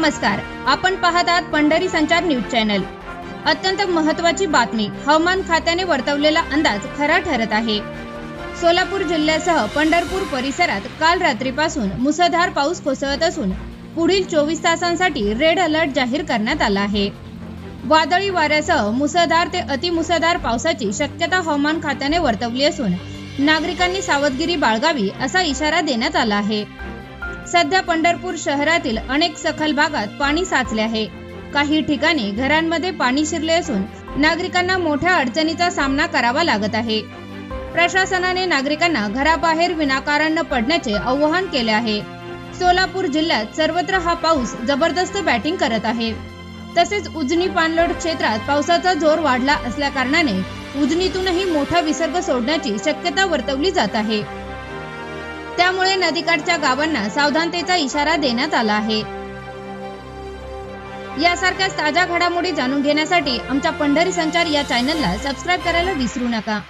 नमस्कार. आपण पाहत आहात पंढरी संचार न्यूज चॅनल. अत्यंत महत्वाची बातमी हवामान खात्याने वर्तवलेला अंदाज खरा ठरत आहे. सोलापूर जिल्ह्यासह पंढरपूर परिसरात काल रात्रीपासून मुसळधार पाऊस कोसळत असून पुढील चोवीस तासांसाठी रेड अलर्ट जाहीर करण्यात आला आहे. वादळी वाऱ्यासह मुसळधार ते अतिमुसळधार पावसाची शक्यता हवामान खात्याने वर्तवली असून नागरिकांनी सावधगिरी बाळगावी असा इशारा देण्यात आला आहे. सध्या पंढरपूर शहरातील अनेक सखल भागात पाणी साचले आहे. काही ठिकाणी घरांमध्ये पाणी शिरले असून नागरिकांना मोठ्या अडचणीचा सामना करावा लागत आहे. प्रशासनाने नागरिकांना घराबाहेर विनाकारण न पडण्याचे आवाहन केले आहे. सोलापूर जिल्ह्यात सर्वत्र हा पाऊस जबरदस्त बॅटिंग करत आहे. तसेच उजनी पाणलोट क्षेत्रात पावसाचा जोर वाढला असल्या कारणाने उजनीतूनही मोठा विसर्ग सोडण्याची शक्यता वर्तवली जात आहे. त्यामुळे नदीकाठच्या गावांना सावधानतेचा इशारा देण्यात आला आहे. यासारख्या ताज्या घडामोडी जाणून घेण्यासाठी आमच्या पंढरी संचार या चॅनलला सबस्क्राईब करायला विसरू नका.